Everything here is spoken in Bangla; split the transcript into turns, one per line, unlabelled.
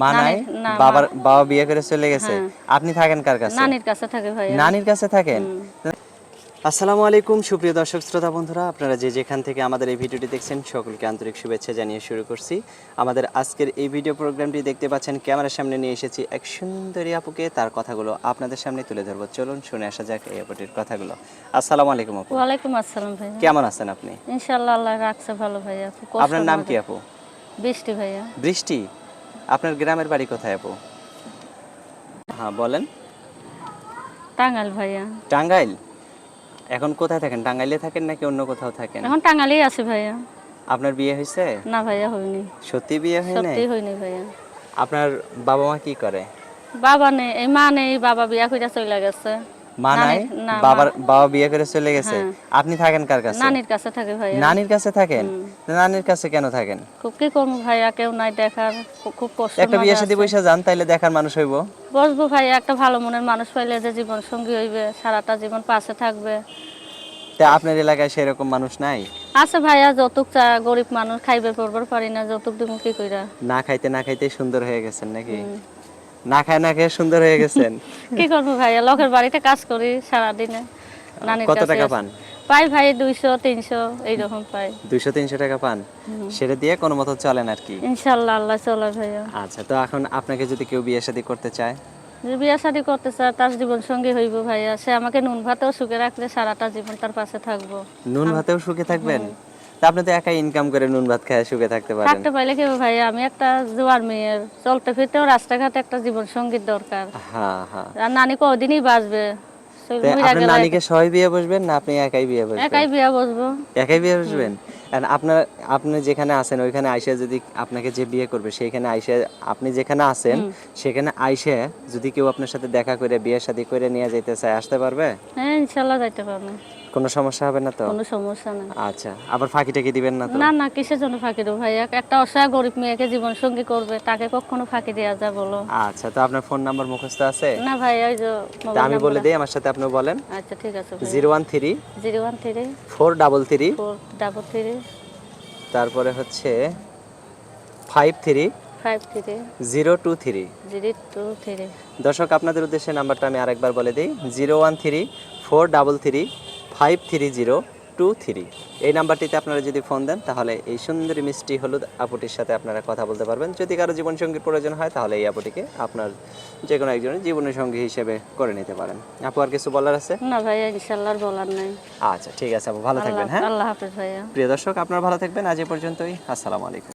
মা নাই বাবার বাবা বিয়ে করে চলে গেছে। আপনি থাকেন কার কাছে?
নানির কাছে থাকে ভাইয়া।
নানির কাছে থাকেন? আসসালামু আলাইকুম সুপ্রিয় দর্শক শ্রোতা বন্ধুরা। আপনারা যে যেখান থেকে আমাদের এই ভিডিওটি দেখছেন সকলকে আন্তরিক শুভেচ্ছা জানিয়ে শুরু করছি। আমাদের আজকের এই ভিডিও প্রোগ্রামটি দেখতে পাচ্ছেন ক্যামেরার সামনে নিয়ে এসেছি এক সুন্দরী আপুকে। তার কথাগুলো আপনাদের সামনে তুলে ধরবো। চলুন শুনে আসা যাক এই আপুটির কথাগুলো। আসসালামু আলাইকুম আপু।
ওয়ালাইকুম আসসালাম ভাইয়া।
কেমন আছেন আপনি?
ইনশাল্লাহ আল্লাহ রাখছে ভালো ভাইয়া। খুব কষ্ট
আপনার নাম কি আপু?
বৃষ্টি ভাইয়া।
বৃষ্টি? আপনার গ্রামের বাড়ি কোথায় আপু? হ্যাঁ বলেন।
টাঙ্গাল ভাইয়া।
টাঙ্গাইল? এখন কোথায় থাকেন? টাঙ্গাইলে থাকেন নাকি অন্য কোথাও থাকেন?
এখন টাঙ্গালেই আছে ভাইয়া।
আপনার বিয়ে হয়েছে?
না ভাইয়া হয়নি।
সত্যি বিয়ে হয় নাই
সত্যি হয়নি ভাইয়া।
আপনার বাবা মা কি করে?
বাবা নেই এই মা নেই বাবা বিয়া করে চলে গেছে।
মা নাই? বাবার বাবা বিয়ে করে চলে গেছে?
হ্যাঁ।
আপনি থাকেন কার কাছে?
নানির কাছে থাকে ভাইয়া।
নানির কাছে থাকেন? নানির কাছে কেন থাকেন?
খুব কি করব ভাইয়া কেউ নাই দেখার খুব- কষ্ট
একটা বিয়ে সাথে বসে যান তাইলে দেখার মানুষ হইব।
বসবো ভাইয়া একটা ভালো মনের মানুষ পাইলে যে জীবন সঙ্গী হইবে সারাটা জীবন পাশে থাকবে।
তা আপনার এলাকায় সেরকম মানুষ নাই?
আছে ভাইয়া যৌতুক চা গরিব মানুষ খাইবে পড়বার পারি না যৌতুক দিব কি কইরা?
না খাইতে না খাইতে সুন্দর হয়ে গেছেন নাকি? না খায় না খেয়ে সুন্দর হয়ে গেছেন?
কি করব ভাইয়া লোকের বাড়িতে কাজ করি সারাদিনে। নানির
কত টাকা পান?
পাই ভাই দুইশো তিনশো এইরকম পাই।
দুইশো তিনশো টাকা পান? সেটা দিয়ে কোনো মতো চলেন আর কি?
ইনশাল্লাহ আল্লাহ চলে ভাইয়া।
আচ্ছা তো এখন আপনাকে যদি কেউ বিয়ে শাদী করতে চায়?
যে বিয়া শাদি করতে চায় তার জীবন সঙ্গী হইব ভাইয়া। সে আমাকে নুন ভাতেও সুখে রাখলে সারাটা জীবন তার পাশে থাকব।
নুন ভাতেও সুখে থাকবেন? তা আপনি তো একাই ইনকাম করে নুন ভাত খায় সুখে থাকতে পারেন।
থাকতে পাইলে কি ভাইয়া? আমি একটা জোয়ার মেয়ের চলতে ফিরতেও রাস্তাঘাটে একটা জীবন সঙ্গীর দরকার।
হ্যাঁ হ্যাঁ।
আর নানি কদিনই বাঁচবে?
আপনার নানিকে সবাই বিয়ে বসবেন না আপনি একাই বিয়ে বসবেন?
একাই বিয়ে বসবো।
একাই বিয়ে বসবেন? আর আপনার আপনি যেখানে আছেন ওইখানে আইসা যদি আপনাকে যে বিয়ে করবে সেইখানে আইসা আপনি যেখানে আছেন সেখানে আইসা যদি কেউ আপনার সাথে দেখা করে বিয়ে শাদী করে নিয়ে যেতে চায় আসতে পারবে?
হ্যাঁ যাইতে পারব।
কোনো সমস্যা হবে না তো?
কোনো সমস্যা না।
আচ্ছা আবার ফাঁকি টাকি দিবেন না তো?
না না কিসের জন্য ফাঁকি দেবো ভাইয়া? একটা অসহায় গরিব মেয়েকে জীবন সঙ্গী করবে তাকে কখনো ফাঁকি দেওয়া যায় বলো।
আচ্ছা তো আপনার ফোন নাম্বার মুখস্থ আছে?
না ভাই ওই যে
আমি বলে দিই আমার সাথে আপনি বলেন।
আচ্ছা ঠিক আছে
zero one three
zero one three
four double three
four double three
তারপরে হচ্ছে five three
five three
zero two three
zero two three
দর্শক আপনাদের উদ্দেশ্যে নাম্বারটা আমি আরেকবার বলে দিই। Zero one three four double three five three zero two three এই নাম্বারটিতে আপনারা যদি ফোন দেন তাহলে এই সুন্দরী মিষ্টি হলুদ আপুটির সাথে আপনারা কথা বলতে পারবেন। যদি কারও জীবনসঙ্গীর প্রয়োজন হয় তাহলে এই আপুটিকে আপনার যে কোনো একজনের জীবনসঙ্গী হিসেবে করে নিতে পারেন। আপু আর কিছু বলার আছে?
না ভাইয়া ইনশাল্লাহ আর বলার নাই।
আচ্ছা ঠিক আছে আপু ভালো থাকবেন হ্যাঁ?
আল্লাহ হাফেজ ভাইয়া।
প্রিয় দর্শক আপনারা ভালো থাকবেন। আজ এ পর্যন্তই। আসসালামু আলাইকুম।